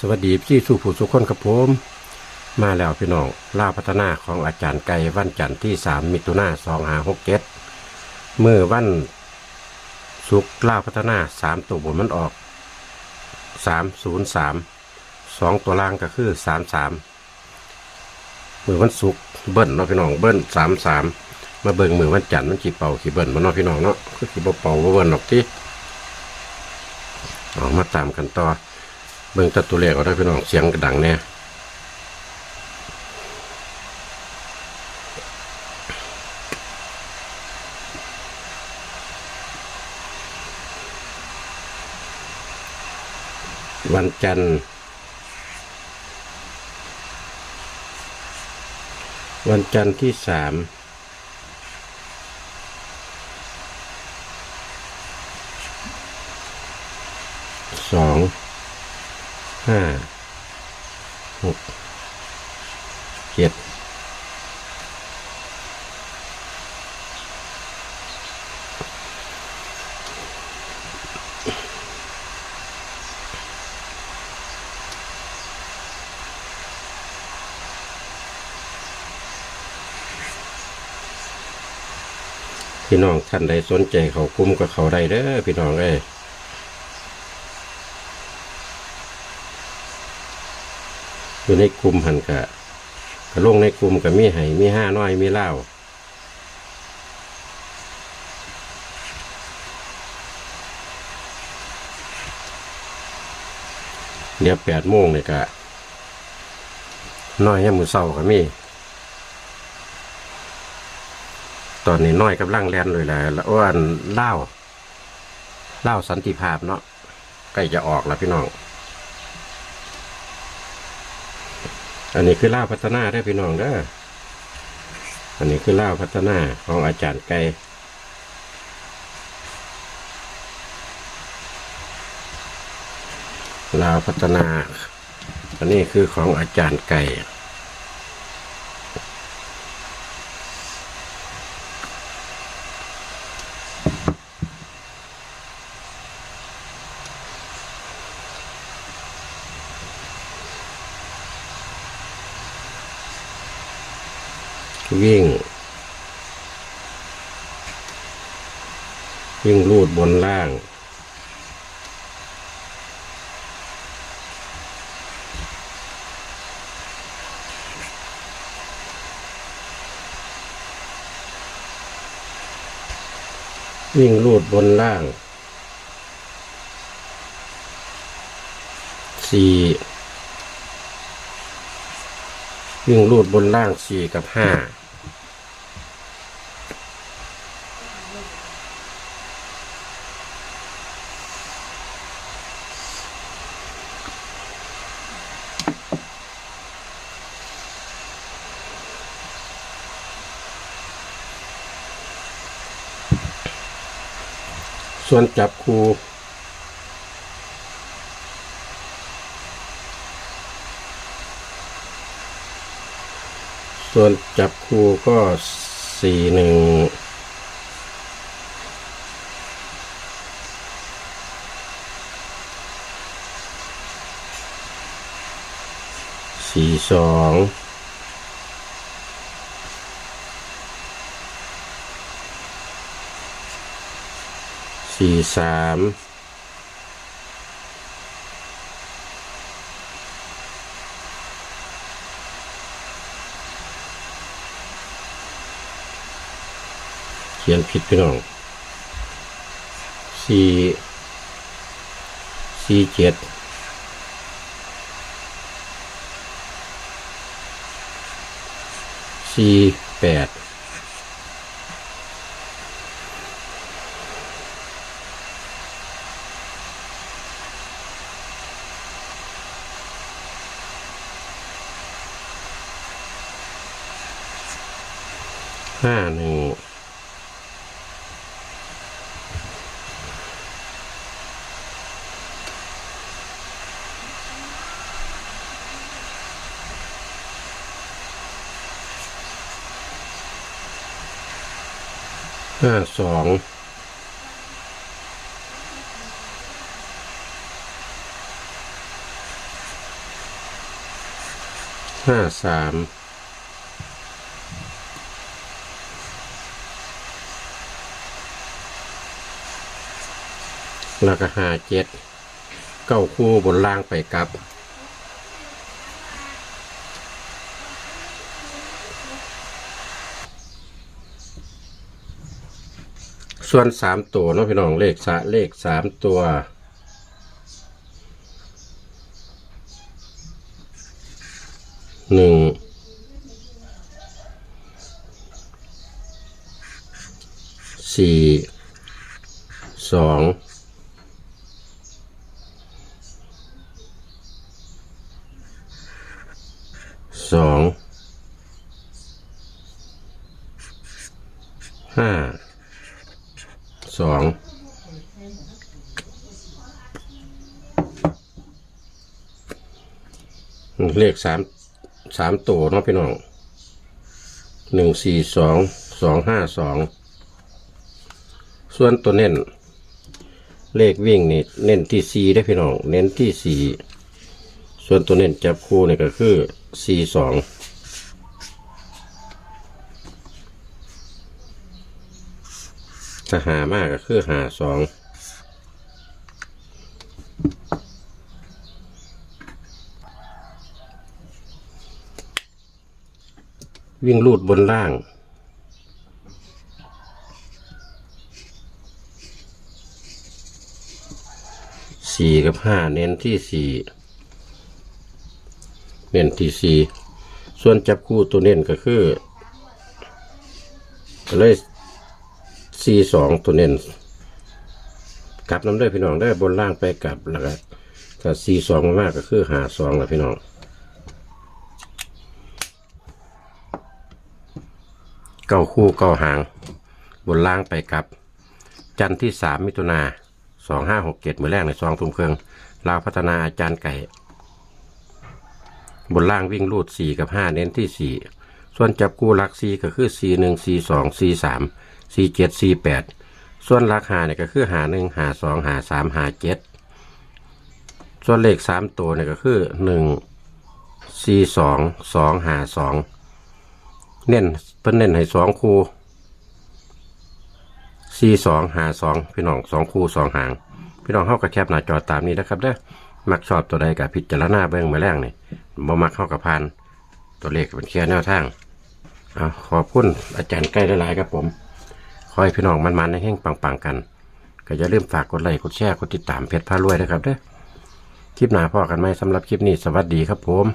สวัสดีพี่สู่ผู้สุขคนกับผม มาแล้วพี่น้องล่าพัฒนาของอาจารย์ไก่วันจันทร์ที่สามมิถุนาสองหาหกเจ็ดเมื่อวันศุกล่าพัฒนาสามตัวบนมันออกสามศูนย์สามสองตัวล่างก็คือสามสามมือวันศุกเบิ้ลเนาะพี่น้องเบิ้ลสามสามมาเบิ่งมือวันจันทร์มันขีเป่าขีเบิ้ลมาเนาะพี่น้องเนาะขีบ่เป่าเบิ้ลหรอกที่ออกมาตามกันต่อ บิ่งตัตัวเลขเอาได้พี่น้องเสียงกระดังแน่วันจันทร์ วันจันทร์ที่สามสอง ห้าหกเจ็ดพี่น้องท่านใดสนใจเขากุ้มกับเขาได้เด้อพี่น้องเอ้ย อยู่ในกลุ่มหันกะกะลงในกลุ่มกับมีไห้มีห้าน้อยมีเหล้าเดี๋ยวแปดโมงเลยกะน้อยยังมือเศร้ากับมีตอนนี้น้อยกับร่างแลนเลยแหละแล้วอ้วนเหล้าเหล้าสันติภาพเนาะใกล้จะออกแล้วพี่น้อง อันนี้คือล่าพัฒนาได้พี่น้องเด้ออันนี้คือล่าพัฒนาของอาจารย์ไก่ลาวพัฒนา อันนี้คือของอาจารย์ไก่ วิ่ง วิ่งลูดบนล่าง วิ่งลูดบนล่างสี่วิ่งลูดบนล่างสี่กับห้า ส่วนจับครูส่วนจับครูก็สี่หนึ่งสี่สอง สี่สามเขียนผิดพี่น้องสี่สี่เจ็ดสี่แปด ห้าหนึ่งห้าสองห้าสาม แล้วก็ห้าเจ็ดเก้าคู่บนล่างไปกลับ ส่วนสามตัวเนาะพี่น้องเลขสะเลขสามตัวหนึ่งสี่สอง สอง ห้า สอง เลขสามสามตัวเนาะพี่น้องหนึ่งสี่สองสองห้าสองส่วนตัวเน้น เลขวิ่งนี่เน้นที่สี่ได้พี่น้อง เน้นที่สี่ส่วนตัวเน้นจับคู่นี่ก็คือสี่สองถ้าหามากก็คือหาสอง วิ่งลูดบนล่าง สี่กับห้าเน้นที่สี่เน้นที่สี่ส่วนจับคู่ตัวเน้นก็คือเลยสี่สองตัวเน้นกลับน้ำเด้พี่น้องได้บนล่างไปกลับแล้วก็ถ้าสี่สองมากก็คือหาสองแหละพี่น้อง เก้าคู่เก้าหาง บนล่างไปกับ จันทร์ที่สามมิถุนาสองห้าหกเจ็ดมือแรกในซองทุ่มเครื่องลาวพัฒนาอาจารย์ไก่ บนล่างวิ่งรูดสี่กับห้าเน้นที่สี่ส่วนจับกู้หลักสี่ก็คือสี่หนึ่งสี่สองสี่สามสี่เจ็ดสี่แปดส่วนหลักหาเนี่ยก็คือหาหนึ่งหาสองหาสามหาเจ็ดส่วนเลขสามตัวเนี่ยก็คือหนึ่งสี่สองสองหาสอง เน้นเพิ่นเน้นให้สองคู่สี่สองหาสองพี่น้องสองคู่สองหาง พี่น้องเข้ากับแคบหน้าจอตามนี้นะครับเด้อมักชอบตัวใดกับพิจารณาเบื้องมาแรงนี่บ่มักเข้ากับพานตัวเลขเป็นแค่แนวทางอขอบคุณอาจารย์ใกล้หลายๆครับผม ขอให้พี่น้องมันๆในแห้งปังๆกัน ก็อย่าลืมฝากกดไลค์กดแชร์กดติดตามเพจพารวยนะครับเด้อคลิปหน้าพ่อกันไหมสำหรับคลิปนี้สวัสดีครับผม